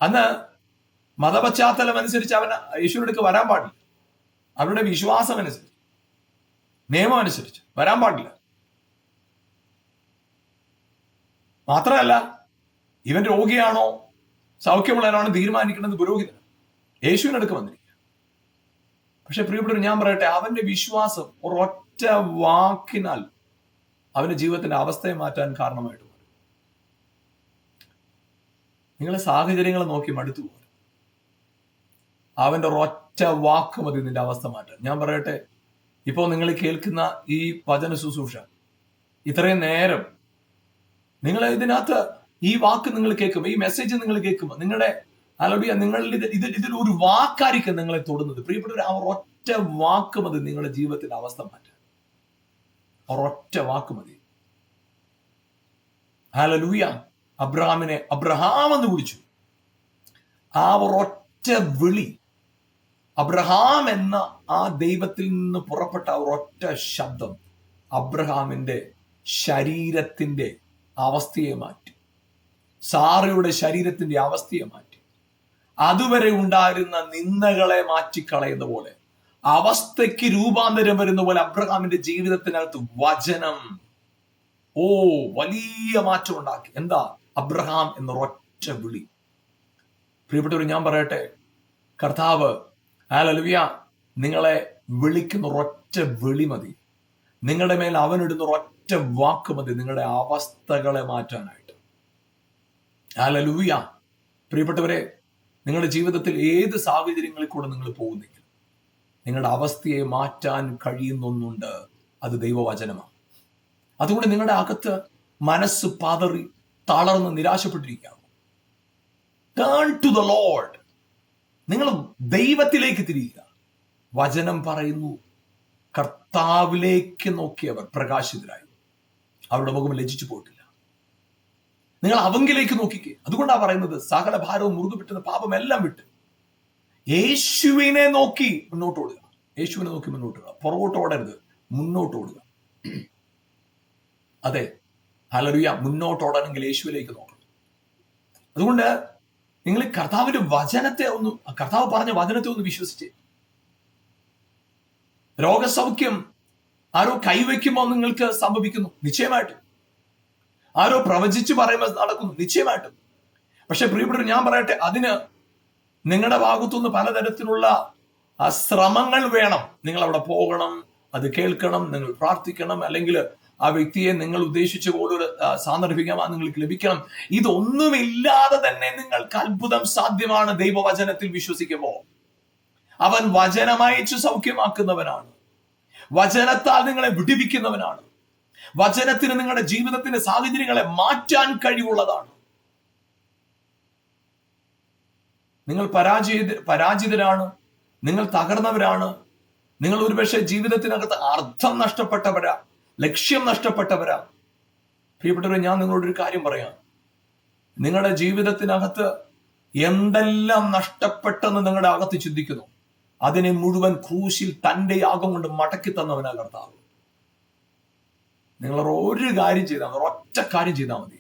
അന്ന് മതപശ്ചാത്തലം അനുസരിച്ച് അവൻ യേശുവിനടുക്ക് വരാൻ പാടില്ല. അവരുടെ വിശ്വാസം അനുസരിച്ച് നിയമം അനുസരിച്ച് വരാൻ പാടില്ല. മാത്രമല്ല ഇവൻ രോഗിയാണോ? സൗഖ്യമുള്ളവനാണോ തീരുമാനിക്കുന്നത് പുരോഹിതൻ യേശുവിനടുക്ക് വന്നിരിക്കുക പക്ഷെ പ്രിയപ്പെട്ടവർ ഞാൻ പറയട്ടെ അവന്റെ വിശ്വാസം ഒരൊറ്റ വാക്കിനാൽ അവന്റെ ജീവിതത്തിന്റെ അവസ്ഥയെ മാറ്റാൻ കാരണമായിട്ട് മാറി. നിങ്ങളെ സാഹചര്യങ്ങളെ നോക്കി മടുത്തു പോകും അവന്റെ ഒരൊറ്റ വാക്ക് മതി നിന്റെ അവസ്ഥ മാറ്റാൻ. ഞാൻ പറയട്ടെ ഇപ്പോൾ നിങ്ങൾ കേൾക്കുന്ന ഈ വചന ശുശ്രൂഷ ഇത്രയും നേരം നിങ്ങൾ ഇതിനകത്ത് ഈ വാക്ക് നിങ്ങൾ കേൾക്കുമ്പോൾ ഈ മെസ്സേജ് നിങ്ങൾ കേൾക്കുമ്പോൾ നിങ്ങളുടെ അലബിയ നിങ്ങളിൽ ഇത് ഇതിൽ ഇതിൽ ഒരു വാക്കായിരിക്കും നിങ്ങളെ തൊടുന്നത്. പ്രിയപ്പെട്ടവർ ആ ഒരൊറ്റ വാക്ക് മതി നിങ്ങളുടെ ജീവിതത്തിന്റെ അവസ്ഥ മാറ്റാൻ. ഒറ്റ വാക്ക് മതി. ഹലലൂയ അബ്രഹാമിനെ അബ്രഹാം എന്ന് വിളിച്ചു. ആ ഒരൊറ്റ വിളി അബ്രഹാം എന്ന ആ ദൈവത്തിൽ നിന്ന് പുറപ്പെട്ട ഒരൊറ്റ ശബ്ദം അബ്രഹാമിന്റെ ശരീരത്തിന്റെ അവസ്ഥയെ മാറ്റി. സാറയുടെ ശരീരത്തിന്റെ അവസ്ഥയെ മാറ്റി. അതുവരെ ഉണ്ടായിരുന്ന നിന്ദകളെ മാറ്റിക്കളയുന്ന പോലെ അവസ്ഥയ്ക്ക് രൂപാന്തരം വരുന്ന പോലെ അബ്രഹാമിന്റെ ജീവിതത്തിനകത്ത് വചനം ഓ വലിയ മാറ്റം ഉണ്ടാക്കി. എന്താ? അബ്രഹാം എന്ന ഒറ്റ വിളി. പ്രിയപ്പെട്ടവർ ഞാൻ പറയട്ടെ കർത്താവ് ആലലുവിയ നിങ്ങളെ വിളിക്കുന്ന ഒരൊറ്റ വിളി മതി. നിങ്ങളുടെ മേൽ അവനിടുന്ന ഒരൊറ്റ വാക്ക് മതി നിങ്ങളുടെ അവസ്ഥകളെ മാറ്റാനായിട്ട്. ആലലുവിയ പ്രിയപ്പെട്ടവരെ നിങ്ങളുടെ ജീവിതത്തിൽ ഏത് സാഹചര്യങ്ങളിൽ കൂടെ നിങ്ങൾ പോകുന്നെങ്കിൽ നിങ്ങളുടെ അവസ്ഥയെ മാറ്റാൻ കഴിയുന്നൊന്നുണ്ട്. അത് ദൈവവചനമാണ്. അതുകൊണ്ട് നിങ്ങളുടെ അകത്ത് മനസ്സ് പതറി തളർന്ന് നിരാശപ്പെട്ടിരിക്കുകയാണ്. ടേൺ ടു ദ ലോഡ് നിങ്ങൾ ദൈവത്തിലേക്ക് തിരിയുക. വചനം പറയുന്നു. കർത്താവിലേക്ക് നോക്കിയവർ പ്രകാശിതരായി. അവരുടെ മുഖം ലജിച്ചു പോയിട്ടില്ല. നിങ്ങൾ അവങ്കിലേക്ക് നോക്കിക്കേ. അതുകൊണ്ടാണ് പറയുന്നത് സകല ഭാരവും മുറുകെ പാപം എല്ലാം വിട്ട്. യേശുവിനെ നോക്കി മുന്നോട്ട് ഓടുക. യേശുവിനെ നോക്കി മുന്നോട്ട് ഓടുക. പുറകോട്ട് ഓടരുത് മുന്നോട്ട് ഓടുക. അതെ ഹലറിയ മുന്നോട്ട് ഓടണമെങ്കിൽ യേശുവിലേക്ക് നോക്കണം. അതുകൊണ്ട് നിങ്ങൾ കർത്താവിന്റെ വചനത്തെ ഒന്ന് കർത്താവ് പറഞ്ഞ വചനത്തെ ഒന്ന് വിശ്വസിച്ച്. രോഗസൗഖ്യം ആരോ കൈവയ്ക്കുമ്പോൾ നിങ്ങൾക്ക് സംഭവിക്കുന്നു. നിശ്ചയമായിട്ടും. ആരോ പ്രവചിച്ച് പറയുമ്പോൾ നടക്കുന്നു. നിശ്ചയമായിട്ടും. പക്ഷെ പ്രിയപ്പെട്ടവർ ഞാൻ പറയട്ടെ അതിന് നിങ്ങളുടെ ഭാഗത്തുനിന്ന് പലതരത്തിലുള്ള ആ ശ്രമങ്ങൾ വേണം. നിങ്ങൾ അവിടെ പോകണം അത് കേൾക്കണം നിങ്ങൾ പ്രാർത്ഥിക്കണം അല്ലെങ്കിൽ ആ വ്യക്തിയെ നിങ്ങൾ ഉദ്ദേശിച്ച പോലെ ഒരു നിങ്ങൾക്ക് ലഭിക്കണം. ഇതൊന്നുമില്ലാതെ തന്നെ നിങ്ങൾക്ക് അത്ഭുതം സാധ്യമാണ് ദൈവവചനത്തിൽ വിശ്വസിക്കുമ്പോൾ. അവൻ വചനമയച്ച് സൗഖ്യമാക്കുന്നവനാണ്. വചനത്താൽ നിങ്ങളെ വിടിവിക്കുന്നവനാണ്. വചനത്തിന് നിങ്ങളുടെ ജീവിതത്തിന്റെ സാഹചര്യങ്ങളെ മാറ്റാൻ കഴിവുള്ളതാണ്. നിങ്ങൾ പരാജയ പരാജിതരാണ്. നിങ്ങൾ തകർന്നവരാണ്. നിങ്ങൾ ഒരുപക്ഷെ ജീവിതത്തിനകത്ത് അർത്ഥം നഷ്ടപ്പെട്ടവരാ ലക്ഷ്യം നഷ്ടപ്പെട്ടവരാ. പ്രിയപ്പെട്ടവരെ ഞാൻ നിങ്ങളോട് ഒരു കാര്യം പറയാം. നിങ്ങളുടെ ജീവിതത്തിനകത്ത് എന്തെല്ലാം നഷ്ടപ്പെട്ടെന്ന് നിങ്ങളുടെ അകത്ത് ചിന്തിക്കുന്നു. അതിനെ മുഴുവൻ ക്രൂശിൽ തന്റെ യാഗം കൊണ്ട് മടക്കി തന്നവനാ കർത്താവ്. നിങ്ങൾ ഒരു കാര്യം ചെയ്താൽ മതി ഒറ്റ കാര്യം ചെയ്താൽ മതി.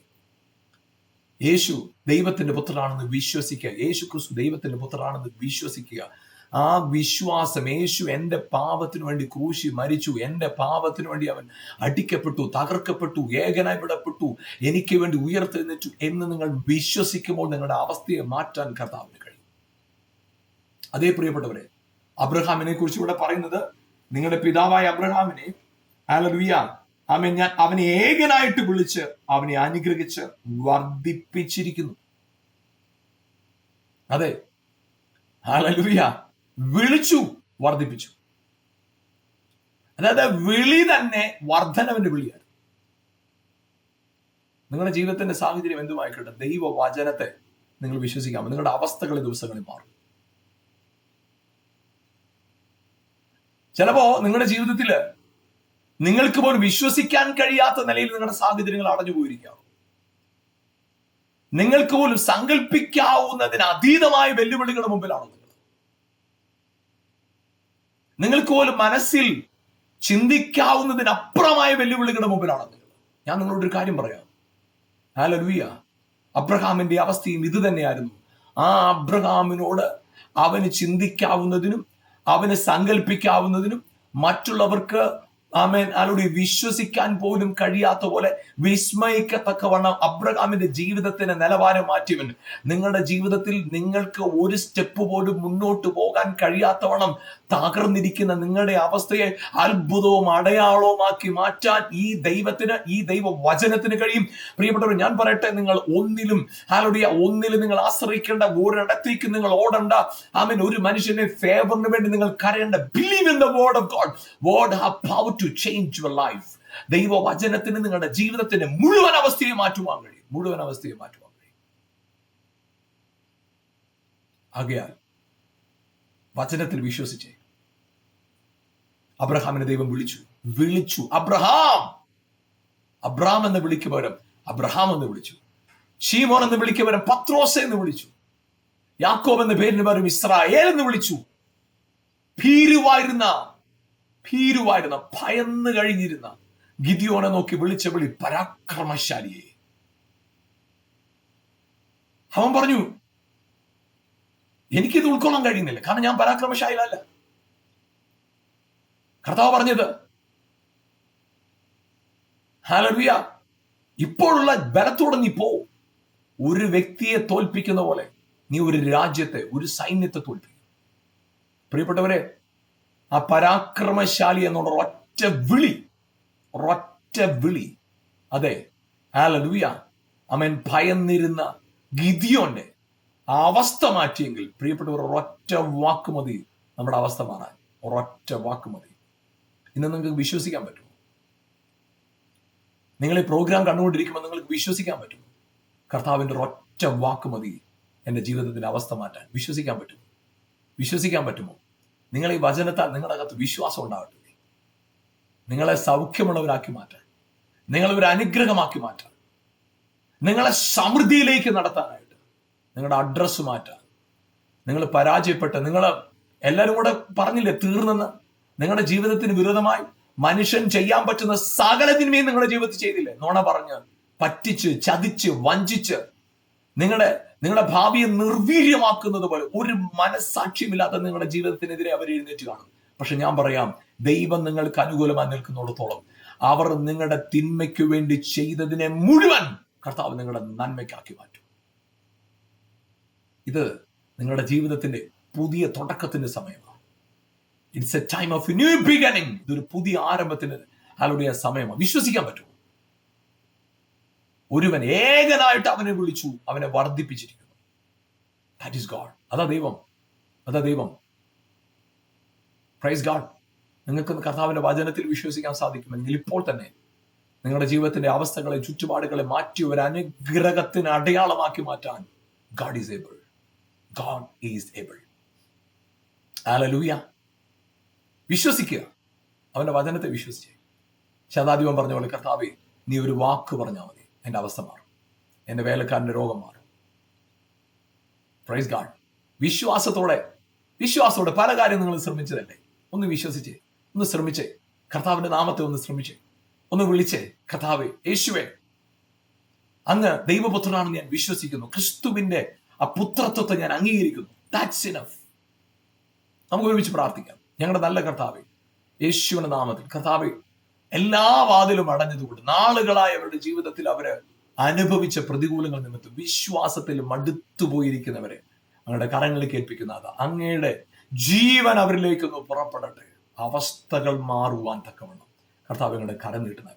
യേശു ദൈവത്തിന്റെ പുത്രനാണെന്ന് വിശ്വസിക്കുക. യേശു ക്രിസ്തു ദൈവത്തിന്റെ പുത്രനാണെന്ന് വിശ്വസിക്കുക. ആ വിശ്വാസം യേശു എന്റെ പാപത്തിനു വേണ്ടി ക്രൂശി മരിച്ചു എന്റെ പാപത്തിനു വേണ്ടി അവൻ അടിക്കപ്പെട്ടു തകർക്കപ്പെട്ടു ഏകനായി വിടപ്പെട്ടു എനിക്ക് വേണ്ടി ഉയർത്തെഴുന്നേറ്റു എന്ന് നിങ്ങൾ വിശ്വസിക്കുമ്പോൾ നിങ്ങളുടെ അവസ്ഥയെ മാറ്റാൻ കർത്താവിന് കഴിയും. അതേ പ്രിയപ്പെട്ടവരെ അബ്രഹാമിനെ കുറിച്ച് ഇവിടെ പറയുന്നത് നിങ്ങളുടെ പിതാവായ അബ്രഹാമിനെ ആലലുയ അവൻ ഞാൻ അവനെ ഏകനായിട്ട് വിളിച്ച് അവനെ അനുഗ്രഹിച്ച് വർദ്ധിപ്പിച്ചിരിക്കുന്നു. അതെ. ഹലലുയ വിളിച്ചു വർദ്ധിപ്പിച്ചു. അതായത് വിളി തന്നെ വർധനവിന്റെ വിളിയാണ്. നിങ്ങളുടെ ജീവിതത്തിന്റെ സാഹചര്യം എന്തുമായിക്കോട്ടെ? ദൈവ വചനത്തെ നിങ്ങൾ വിശ്വസിക്കാം. നിങ്ങളുടെ അവസ്ഥകൾ ഈ ദിവസങ്ങളിൽ മാറും. ചിലപ്പോ നിങ്ങളുടെ ജീവിതത്തിൽ നിങ്ങൾക്ക് പോലും വിശ്വസിക്കാൻ കഴിയാത്ത നിലയിൽ നിങ്ങളുടെ സാഹചര്യങ്ങൾ അടഞ്ഞു പോയിരിക്കാം നിങ്ങൾക്ക് പോലും സങ്കല്പിക്കാവുന്നതിന് അതീതമായ വെല്ലുവിളികളുടെ മുമ്പിലാണ് നിങ്ങൾ. നിങ്ങൾക്ക് പോലും മനസ്സിൽ ചിന്തിക്കാവുന്നതിനപ്പുറമായ വെല്ലുവിളികളുടെ മുമ്പിലാണ് നിങ്ങൾ. ഞാൻ നിങ്ങളോട് ഒരു കാര്യം പറയാം. ഹാലലുയ അബ്രഹാമിന്റെ അവസ്ഥയും ഇത് തന്നെയായിരുന്നു. ആ അബ്രഹാമിനോട് അവന് ചിന്തിക്കാവുന്നതിനും അവന് സങ്കല്പിക്കാവുന്നതിനും മറ്റുള്ളവർക്ക് ആമേൻ. ആരോട് വിശ്വസിക്കാൻ പോലും കഴിയാത്ത പോലെ വിസ്മയിക്കത്തക്കവണ്ണം അബ്രഹാമിന്റെ ജീവിതത്തിന് നിലവാരം മാറ്റിയവൻ നിങ്ങളുടെ ജീവിതത്തിൽ നിങ്ങൾക്ക് ഒരു സ്റ്റെപ്പ് പോലും മുന്നോട്ട് പോകാൻ കഴിയാത്തവണ്ണം തകർന്നിരിക്കുന്ന നിങ്ങളുടെ അവസ്ഥയെ അത്ഭുതവും അടയാളവുമാക്കി മാറ്റാൻ ഈ ദൈവത്തിന് ഈ ദൈവ വചനത്തിന് കഴിയും. പ്രിയപ്പെട്ടവർ ഞാൻ പറയട്ടെ നിങ്ങൾ ഒന്നിലും ഹാലോടിയ ഒന്നിലും നിങ്ങൾ ആശ്രയിക്കേണ്ട ഒരിടത്തേക്ക് നിങ്ങൾ ഓടണ്ട. ആമൻ. ഒരു മനുഷ്യനെ ഫേവറിന് വേണ്ടി നിങ്ങൾ കരയേണ്ട believe in the word of God word have power to change your life ദൈവ വചനത്തിന് നിങ്ങളുടെ ജീവിതത്തിന്റെ മുഴുവൻ അവസ്ഥയെ മാറ്റുവാൻ കഴിയും. മുഴുവൻ അവസ്ഥയെ മാറ്റുവാൻ കഴിയും. ആകയാൽ വചനത്തിൽ വിശ്വസിച്ചേ. അബ്രഹാമിനെ ദൈവം വിളിച്ചു. വിളിച്ചു. അബ്രഹാം! അബ്രഹാം എന്ന് വിളിക്കുപകരം അബ്രഹാം എന്ന് വിളിച്ചു. ഷീമോൻ എന്ന് വിളിക്കുപകരം പത്രോസ് എന്ന് വിളിച്ചു. യാക്കോബ് എന്ന പേരിന് പകരം ഇസ്രായേൽ എന്ന് വിളിച്ചു. ഭീരുവായിരുന്ന ഭീരുവായിരുന്ന ഭയന്ന് കഴിഞ്ഞിരുന്ന ഗിദിയോനെ നോക്കി വിളിച്ച വിളി പരാക്രമശാലിയെ. അവൻ പറഞ്ഞു എനിക്കിത് ഉൾക്കൊള്ളാൻ കഴിയുന്നില്ല. കാരണം ഞാൻ പരാക്രമശാലിയല്ല കർത്താവ് പറഞ്ഞത് ഹാലറിയ ഇപ്പോഴുള്ള ബലത്തോടെ നീ പോ. ഒരു വ്യക്തിയെ തോൽപ്പിക്കുന്ന പോലെ നീ ഒരു രാജ്യത്തെ ഒരു സൈന്യത്തെ തോൽപ്പിക്കും. പ്രിയപ്പെട്ടവരെ ആ പരാക്രമശാലി എന്നുള്ള ഒറ്റ വിളി ഒറ്റ വിളി അതെ ഹാലിയ അവൻ ഭയന്നിരുന്ന ഗിദിയോന്റെ അവസ്ഥ മാറ്റിയെങ്കിൽ പ്രിയപ്പെട്ടവർ ഒരൊറ്റ വാക്ക് മതി. നമ്മുടെ അവസ്ഥ മാറാൻ. ഒരൊറ്റ വാക്ക് മതി. ഇന്ന് നിങ്ങൾക്ക് വിശ്വസിക്കാൻ പറ്റുമോ? നിങ്ങൾ ഈ പ്രോഗ്രാം കണ്ടുകൊണ്ടിരിക്കുമ്പോൾ നിങ്ങൾക്ക് വിശ്വസിക്കാൻ പറ്റും കർത്താവിന്റെ ഒരൊറ്റ വാക്ക് മതി എന്റെ ജീവിതത്തിന്റെ അവസ്ഥ മാറ്റാൻ. വിശ്വസിക്കാൻ പറ്റും വിശ്വസിക്കാൻ പറ്റുമോ? നിങ്ങൾ ഈ വചനത്താൽ നിങ്ങളുടെ അകത്ത് വിശ്വാസം ഉണ്ടാവട്ടെ. നിങ്ങളെ സൗഖ്യമുള്ളവരാക്കി മാറ്റാൻ. നിങ്ങളെ ഒരു അനുഗ്രഹമാക്കി മാറ്റാൻ. നിങ്ങളെ സമൃദ്ധിയിലേക്ക് നടത്താനായിട്ട്. നിങ്ങളുടെ അഡ്രസ്സ് മാറ്റാം. നിങ്ങൾ പരാജയപ്പെട്ട നിങ്ങൾ എല്ലാവരും കൂടെ പറഞ്ഞില്ലേ തീർന്നെന്ന്? നിങ്ങളുടെ ജീവിതത്തിന് വിരോധമായി മനുഷ്യൻ ചെയ്യാൻ പറ്റുന്ന സകലത്തിന്മേയും നിങ്ങളുടെ ജീവിതത്തിൽ ചെയ്തില്ലേ? നോണ പറഞ്ഞ് പറ്റിച്ച് ചതിച്ച് വഞ്ചിച്ച് നിങ്ങളുടെ നിങ്ങളുടെ ഭാവിയെ നിർവീര്യമാക്കുന്നത് പോലെ ഒരു മനസ്സാക്ഷ്യമില്ലാത്ത നിങ്ങളുടെ ജീവിതത്തിനെതിരെ അവർ എഴുന്നേറ്റ് കാണും. പക്ഷെ ഞാൻ പറയാം ദൈവം നിങ്ങൾക്ക് അനുകൂലമായി നിൽക്കുന്നിടത്തോളം അവർ നിങ്ങളുടെ തിന്മയ്ക്ക് വേണ്ടി ചെയ്തതിനെ മുഴുവൻ കർത്താവ് നിങ്ങളുടെ നന്മയ്ക്കാക്കി മാറ്റും. ഇത് നിങ്ങളുടെ ജീവിതത്തിന്റെ പുതിയ തുടക്കത്തിന്റെ സമയമാണ്. It's a time of new beginning ഇതൊരു പുതിയ ആരംഭത്തിന് അയാളുടെ സമയമാണ്. വിശ്വസിക്കാൻ പറ്റുമോ? ഒരുവൻ ഏകനായിട്ട് അവനെ വിളിച്ചു അവനെ വർദ്ധിപ്പിച്ചിരിക്കുന്നു. ദാറ്റ് ഈസ് ഗാഡ് അതാ ദൈവം. അതാ ദൈവം. പ്രൈസ് ഗാഡ് നിങ്ങൾക്ക് കർത്താവിന്റെ വചനത്തിൽ വിശ്വസിക്കാൻ സാധിക്കുമെങ്കിൽ ഇപ്പോൾ തന്നെ നിങ്ങളുടെ ജീവിതത്തിന്റെ അവസ്ഥകളെ ചുറ്റുപാടുകളെ മാറ്റി ഒരു അനുഗ്രഹത്തിന് അടയാളമാക്കി മാറ്റാൻ God is able God is able. Hallelujah വിശ്വസിക്കുക. അവന്റെ വചനത്തെ വിശ്വസിച്ച്. ശതാധിപം പറഞ്ഞ പോലെ കർത്താവെ നീ ഒരു വാക്ക് പറഞ്ഞാൽ മതി. എന്റെ അവസ്ഥ മാറും. എന്റെ വേലക്കാരന്റെ രോഗം മാറും. പ്രൈസ് ഗാഡ് വിശ്വാസത്തോടെ വിശ്വാസത്തോടെ പല കാര്യം നിങ്ങൾ ശ്രമിച്ചതല്ലേ? ഒന്ന് വിശ്വസിച്ച് ഒന്ന് ശ്രമിച്ചേ. കർത്താവിന്റെ നാമത്തെ ഒന്ന് ശ്രമിച്ചേ. ഒന്ന് വിളിച്ചേ കർത്താവെ യേശുവെ. അങ്ങ് ദൈവപുത്രനാണെന്ന് ഞാൻ വിശ്വസിക്കുന്നു. ക്രിസ്തുവിന്റെ ആ പുത്രത്വത്തെ ഞാൻ അംഗീകരിക്കുന്നു. ദാറ്റ്സ് ഇനഫ് നമുക്ക് ഒരുമിച്ച് പ്രാർത്ഥിക്കാം. ഞങ്ങളുടെ നല്ല കർത്താവെ യേശുവിന്റെ നാമത്തിൽ കർത്താവെ എല്ലാ വാതിലും അടഞ്ഞതുകൊണ്ട് നാളുകളായി അവരുടെ ജീവിതത്തിൽ അവർ അനുഭവിച്ച പ്രതികൂലങ്ങൾ നിമിത്തം വിശ്വാസത്തിൽ മടുത്തു പോയിരിക്കുന്നവരെ അങ്ങയുടെ കരങ്ങളിൽ കേൾപ്പിക്കുന്ന അത് അങ്ങയുടെ ജീവൻ അവരിലേക്കൊന്ന് പുറപ്പെടട്ടെ. അവസ്ഥകൾ മാറുവാൻ തക്കവണ്ണം. കർത്താവ് ഞങ്ങളുടെ കരം നീട്ടുന്ന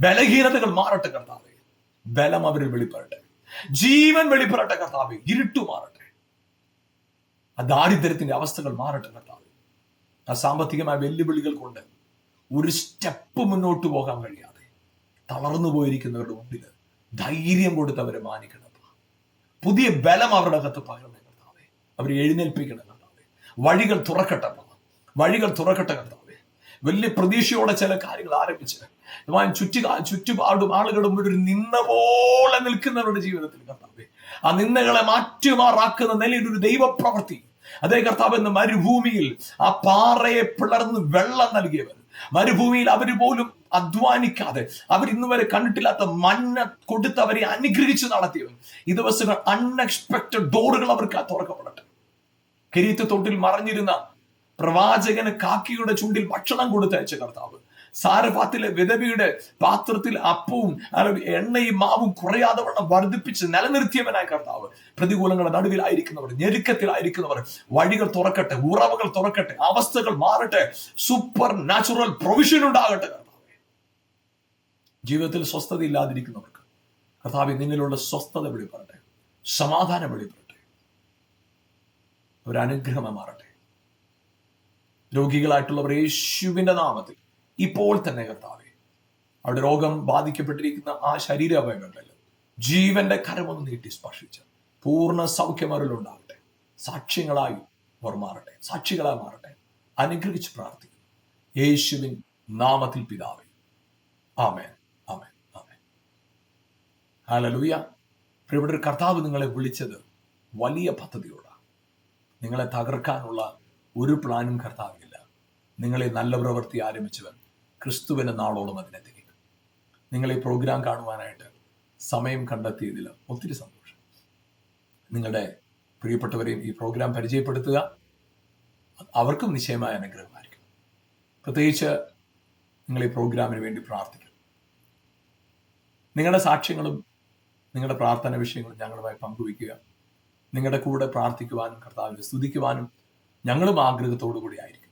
ബലഹീനതകൾ മാറട്ടെ കർത്താവെ. ബലം അവരിൽ വെളിപ്പെടട്ടെ. ജീവൻ വെളിപ്പെടട്ടെ കർത്താവെ ഇരുട്ടു മാറട്ടെ. ആ ദാരിദ്ര്യത്തിന്റെ അവസ്ഥകൾ മാറട്ടെ കർത്താവ്. ആ സാമ്പത്തികമായ വെല്ലുവിളികൾ കൊണ്ട് ഒരു സ്റ്റെപ്പ് മുന്നോട്ട് പോകാൻ കഴിയാതെ തളർന്നു പോയിരിക്കുന്നവരുടെ മുമ്പിൽ ധൈര്യം കൊടുത്ത് അവരെ മാനിക്കണം പുതിയ ബലം അവരുടെ അകത്ത് പകരണേ കർത്താവെ. അവരെ എഴുന്നേൽപ്പിക്കണം കർത്താവെ. വഴികൾ തുറക്കട്ടെ വഴികൾ തുറക്കട്ടെ കർത്താവെ. വലിയ പ്രതീക്ഷയോടെ ചില കാര്യങ്ങൾ ആരംഭിച്ച്. ഞാൻ ചുറ്റി ചുറ്റുപാടും ആളുകളും ഒരു നിന്ന പോലെ നിൽക്കുന്നവരുടെ ജീവിതത്തിൽ കർത്താവെ. ആ നിന്നകളെ മാറ്റുമാറാക്കുന്ന നിലയിൽ ഒരു ദൈവപ്രവൃത്തി. അതേ കർത്താവ് എന്ന മരുഭൂമിയിൽ ആ പാറയെ പിളർന്ന് വെള്ളം നൽകിയവൻ. മരുഭൂമിയിൽ അവർ പോലും അധ്വാനിക്കാതെ അവർ ഇന്ന് വരെ കണ്ടിട്ടില്ലാത്ത മഞ്ഞ കൊടുത്ത് അവരെ അനുഗ്രഹിച്ചു നടത്തിയവൻ. ഈ ദിവസങ്ങൾ അൺഎക്സ്പെക്റ്റഡ് ഡോറുകൾ അവർക്ക് തുറക്കപ്പെടട്ടെ. കിരീത്ത് തൊട്ടിൽ മറഞ്ഞിരുന്ന പ്രവാചകന് കാക്കിയുടെ ചുണ്ടിൽ ഭക്ഷണം കൊടുത്തയച്ച കർത്താവ്. സാരഭാത്തിലെ വിധവിയുടെ പാത്രത്തിൽ അപ്പവും എണ്ണയും മാവും കുറയാതെ വണ്ണം വർദ്ധിപ്പിച്ച് നിലനിർത്തിയവനായ കർത്താവ്. പ്രതികൂലങ്ങളുടെ നടുവിലായിരിക്കുന്നവർ ഞെരുക്കത്തിലായിരിക്കുന്നവർ വഴികൾ തുറക്കട്ടെ ഉറവുകൾ തുറക്കട്ടെ അവസ്ഥകൾ മാറട്ടെ സൂപ്പർ നാച്ചുറൽ പ്രൊവിഷൻ ഉണ്ടാകട്ടെ കർത്താവ്. ജീവിതത്തിൽ സ്വസ്ഥത ഇല്ലാതിരിക്കുന്നവർക്ക് കർത്താവ് നിന്നിലുള്ള സ്വസ്ഥത വെളിപ്പെടട്ടെ സമാധാനം വെളിപ്പെടട്ടെ. ഒരു അനുഗ്രഹമായി മാറട്ടെ. രോഗികളായിട്ടുള്ളവർ യേശുവിന്റെ നാമത്തിൽ ഇപ്പോൾ തന്നെ കർത്താവെ അവിടെ രോഗം ബാധിക്കപ്പെട്ടിരിക്കുന്ന ആ ശരീര ശരീരാവയവങ്ങളിൽ ജീവന്റെ കരമൊന്ന് നീട്ടി സ്പർശിച്ച് പൂർണ സൗഖ്യം അവരിലുണ്ടാകട്ടെ സാക്ഷ്യങ്ങളായി അവർ മാറട്ടെ സാക്ഷികളായി മാറട്ടെ അനുഗ്രഹിച്ച് പ്രാർത്ഥിക്കുന്നു. യേശുവിൻ നാമത്തിൽ പിതാവേ. ആമേൻ ആമേൻ ആമേൻ. ഹാലലൂയ പ്രിയപ്പെട്ട കർത്താവ് നിങ്ങളെ വിളിച്ചത് വലിയ പദ്ധതിയോടാണ്. നിങ്ങളെ തകർക്കാനുള്ള ഒരു പ്ലാനും കർത്താവില്ല നിങ്ങളെ നല്ല പ്രവൃത്തി ആരംഭിച്ചവൻ ക്രിസ്തുവിന്റെ നാളോളം അതിനെ തിരിക്കും നിങ്ങൾ ഈ പ്രോഗ്രാം കാണുവാനായിട്ട് സമയം കണ്ടെത്തിയതിൽ ഒത്തിരി സന്തോഷം. നിങ്ങളുടെ പ്രിയപ്പെട്ടവരെയും ഈ പ്രോഗ്രാം പരിചയപ്പെടുത്തുക. അവർക്കും നിശ്ചയമായ അനുഗ്രഹമായിരിക്കും. പ്രത്യേകിച്ച് നിങ്ങൾ ഈ പ്രോഗ്രാമിന് വേണ്ടി പ്രാർത്ഥിക്കും. നിങ്ങളുടെ സാക്ഷ്യങ്ങളും നിങ്ങളുടെ പ്രാർത്ഥന വിഷയങ്ങളും ഞങ്ങളുമായി പങ്കുവയ്ക്കുക. നിങ്ങളുടെ കൂടെ പ്രാർത്ഥിക്കുവാനും കർത്താവിനെ സ്തുതിക്കുവാനും ഞങ്ങളും ആഗ്രഹത്തോടു കൂടി ആയിരിക്കും.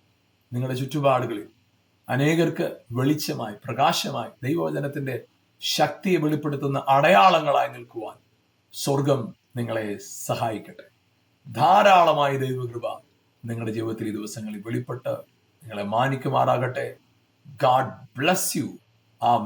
നിങ്ങളുടെ ചുറ്റുപാടുകളിൽ അനേകർക്ക് വെളിച്ചമായി പ്രകാശമായി ദൈവവചനത്തിന്റെ ശക്തിയെ വെളിപ്പെടുത്തുന്ന അടയാളങ്ങളായി നിൽക്കുവാൻ സ്വർഗം നിങ്ങളെ സഹായിക്കട്ടെ. ധാരാളമായി ദൈവകൃപ നിങ്ങളുടെ ജീവിതത്തിൽ ഈ ദിവസങ്ങളിൽ വെളിപ്പെട്ട് നിങ്ങളെ മാനിക്കുമാറാകട്ടെ. ഗാഡ് ബ്ലസ് യു ആ